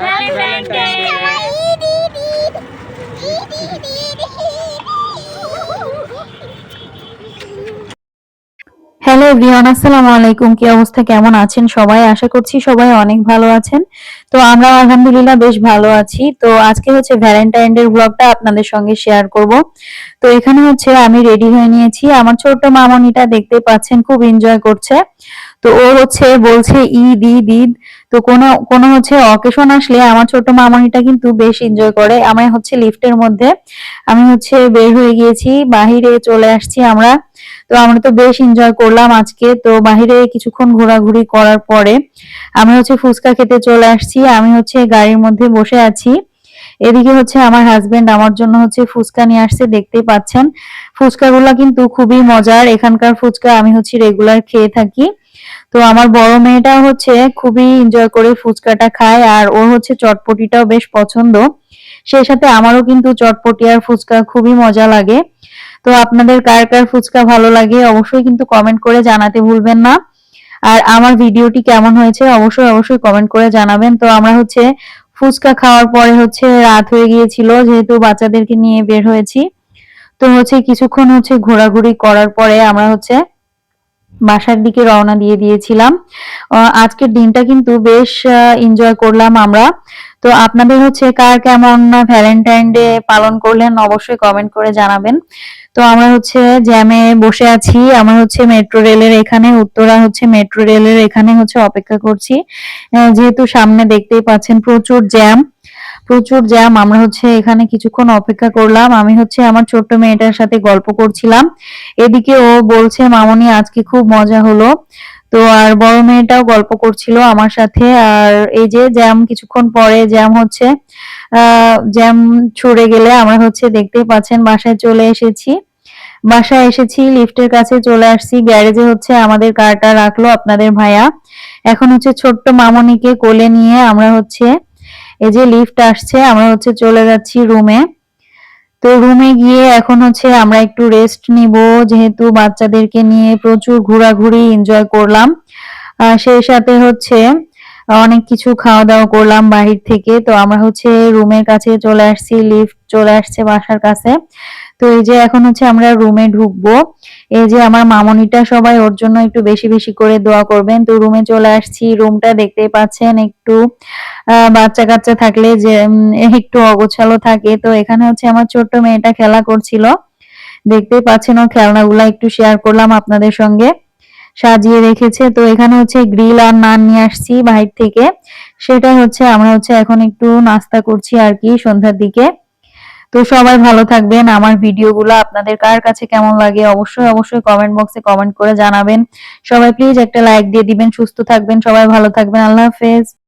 Happy Valentine's hello everyone আসসালামু আলাইকুম। কি অবস্থা? কেমন আছেন সবাই? আশা করছি সবাই অনেক ভালো আছেন। তো আমরা আলহামদুলিল্লাহ বেশ ভালো আছি। তো আজকে হচ্ছে ভ্যালেন্টাইন ডে ব্লগটা আপনাদের সঙ্গে শেয়ার করব। তো এখানে হচ্ছে আমি রেডি হয়ে নিয়েছি। আমার ছোট্ট মামনিটা দেখতে পাচ্ছেন, খুব এনজয় করছে। তো ও হচ্ছে বলছে ঈদ ঈদ ঈদ। তো কোনো কোনো হচ্ছে অকেশন আসলে আমার ছোট মামনিটা কিন্তু বেশ এনজয় করে। আমি হচ্ছে লিফটের মধ্যে, আমি হচ্ছে বের হয়ে গিয়েছি, বাহিরে চলে আসছি আমরা। তো আমরা তো বেশ এনজয় করলাম আজকে। তো বাহিরে কিছুক্ষণ ঘোরাঘুরি করার পরে আমি হচ্ছে ফুচকা খেতে চলে আসছি। আমি হচ্ছে গাড়ির মধ্যে বসে আছি। এদিকে হচ্ছে আমার হাজবেন্ড আমার জন্য হচ্ছে ফুচকা নিয়ে আসছে, দেখতেই পাচ্ছেন। ফুচকাগুলো কিন্তু খুবই মজার। এখানকার ফুচকা আমি হচ্ছে রেগুলার খেয়ে থাকি। তো আমার বড় মেয়েটা হচ্ছে খুবই এনজয় করে ফুচকাটা খায়, আর ওর হচ্ছে চটপটিটাও বেশ পছন্দ। সেই সাথে আমারও কিন্তু চটপটি আর ফুচকা খুবই মজা লাগে। তো আপনাদের কার কার ফুচকা ভালো লাগে অবশ্যই কিন্তু কমেন্ট করে জানাতে ভুলবেন না। আর আমার ভিডিওটি কেমন হয়েছে অবশ্যই অবশ্যই কমেন্ট করে জানাবেন। তো আমরা হচ্ছে ফুচকা খাওয়ার পরে হচ্ছে রাত হয়ে গিয়েছিল, যেহেতু বাচ্চাদেরকে নিয়ে বের হয়েছি। তো হচ্ছে কিছুক্ষণ হচ্ছে ঘোরাঘুরি করার পরে আমরা হচ্ছে বাসার দিকে রওনা দিয়ে দিয়েছিলাম। আজকের দিনটা কিন্তু বেশ এনজয় করলাম আমরা। তো আপনাদের হচ্ছে কার কেমন ভ্যালেন্টাইন ডে পালন করলেন অবশ্যই কমেন্ট করে জানাবেন। তো আমরা হচ্ছে জ্যামে বসে আছি। আমরা হচ্ছে মেট্রো রেলের এখানে, উত্তরা হচ্ছে মেট্রো রেলের এখানে হচ্ছে অপেক্ষা করছি। যেহেতু সামনে দেখতেই পাচ্ছেন প্রচুর জ্যাম প্রচুর জ্যাম। আমরা হচ্ছে এখানে কিছুক্ষণ অপেক্ষা করলাম। আমি হচ্ছে আমার ছোট্ট মেয়েটার সাথে গল্প করছিলাম। এদিকে ও বলছে, মামনি, আজকে খুব মজা হলো। তো আর বড় মেয়েটাও গল্প করছিল আমার সাথে। আর এই যে জ্যাম কিছুক্ষণ পরে, জ্যাম হচ্ছে জ্যাম ছুড়ে গেলে আমরা হচ্ছে দেখতেই পাচ্ছেন বাসায় চলে এসেছি। বাসায় এসেছি, লিফটের কাছে চলে আসছি। গ্যারেজে হচ্ছে আমাদের কারটা রাখল আপনাদের ভাইয়া। এখন হচ্ছে ছোট্ট মামনিকে কোলে নিয়ে আমরা হচ্ছে এই যে লিফট আসছে, আমরা হচ্ছে চলে যাচ্ছি রুমে তো রুমে গিয়ে এখন হচ্ছে আমরা একটু রেস্ট নিব, যেহেতু বাচ্চাদেরকে নিয়ে প্রচুর ঘোরাঘুরি এনজয় করলাম। সেই সাথে হচ্ছে অনেক কিছু খাওয়া দাওয়া করলাম বাহির থেকে। তো আমরা হচ্ছে রুমের কাছে চলে আসছি লিফট চলে আসছে বাসার কাছে। তো এই যে এখন হচ্ছে আমরা রুমে ঢুকবো। এই যে আমার মামনিটা সবাই ওর জন্য একটু বেশি বেশি করে দোয়া করবেন। তো রুমে চলে আসছি। রুমটা দেখতে পাচ্ছেন একটু বাচ্চা কাচ্চা থাকলে যে একটু অগোছালো থাকে। তো এখানে হচ্ছে আমার ছোট্ট মেয়েটা খেলা করছিল। দেখতেই পাচ্ছেন ওর খেলনাগুলা, একটু শেয়ার করলাম আপনাদের সঙ্গে। সাজিয়ে রেখেছে। তো এখানে হচ্ছে গ্রিল আর নান নিয়ে আসছি বাহির থেকে। সেটা হচ্ছে আমরা হচ্ছে এখন একটু নাস্তা করছি আর কি সন্ধ্যার দিকে। তো সবাই ভালো থাকবেন। আমার ভিডিওগুলো আপনাদের কার কাছে কেমন লাগে অবশ্যই অবশ্যই কমেন্ট বক্সে কমেন্ট করে জানাবেন। সবাই প্লিজ একটা লাইক দিয়ে দিবেন। সুস্থ থাকবেন। সবাই ভালো থাকবেন। আল্লাহ হাফেজ।